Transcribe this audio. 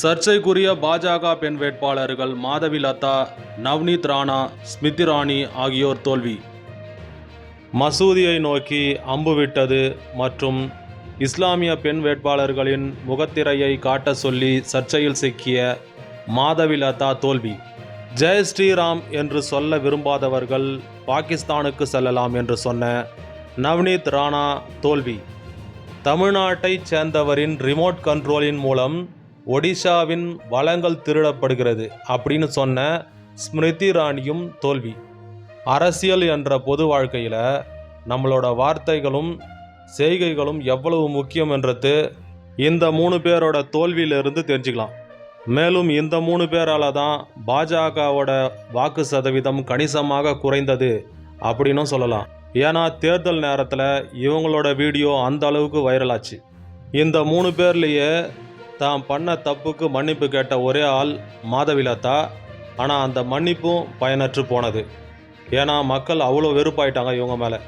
சர்ச்சைக்குரிய பாஜக பெண் வேட்பாளர்கள் மாதவி லதா நவ்னீத் ராணா ஸ்மிருதி ராணி ஆகியோர் தோல்வி. மசூதியை நோக்கி அம்பு விட்டது மற்றும் இஸ்லாமிய பெண் வேட்பாளர்களின் முகத்திரையை காட்ட சொல்லி சர்ச்சையில் சிக்கிய மாதவி லதா தோல்வி. ஜெய் ஸ்ரீராம் என்று சொல்ல விரும்பாதவர்கள் பாகிஸ்தானுக்கு செல்லலாம் என்று சொன்ன நவ்னீத் ராணா தோல்வி. தமிழ்நாட்டைச் சேர்ந்தவரின் ரிமோட் கண்ட்ரோலின் மூலம் ஒடிஷாவின் வளங்கள் திருடப்படுகிறது அப்படின்னு சொன்ன ஸ்மிருதி ராணியும் தோல்வி. அரசியல் என்ற பொது வாழ்க்கையில் நம்மளோட வார்த்தைகளும் செய்கைகளும் எவ்வளவு முக்கியம் என்றது இந்த மூணு பேரோட தோல்வியிலிருந்து தெரிஞ்சுக்கலாம். மேலும் இந்த மூணு பேரால் தான் பாஜகவோட வாக்கு சதவீதம் கணிசமாக குறைந்தது அப்படின்னும் சொல்லலாம். ஏன்னா தேர்தல் நேரத்தில் இவங்களோட வீடியோ அந்த அளவுக்கு வைரலாச்சு இந்த மூணு பேர்லேயே தான் பண்ண தப்புக்கு மன்னிப்பு கேட்ட ஒரே ஆள் மாதவிலதா ஆனால் அந்த மன்னிப்பும் பயனற்று போனது. ஏன்னா மக்கள் அவ்வளோ வெறுப்பாயிட்டாங்க இவங்க மேலே.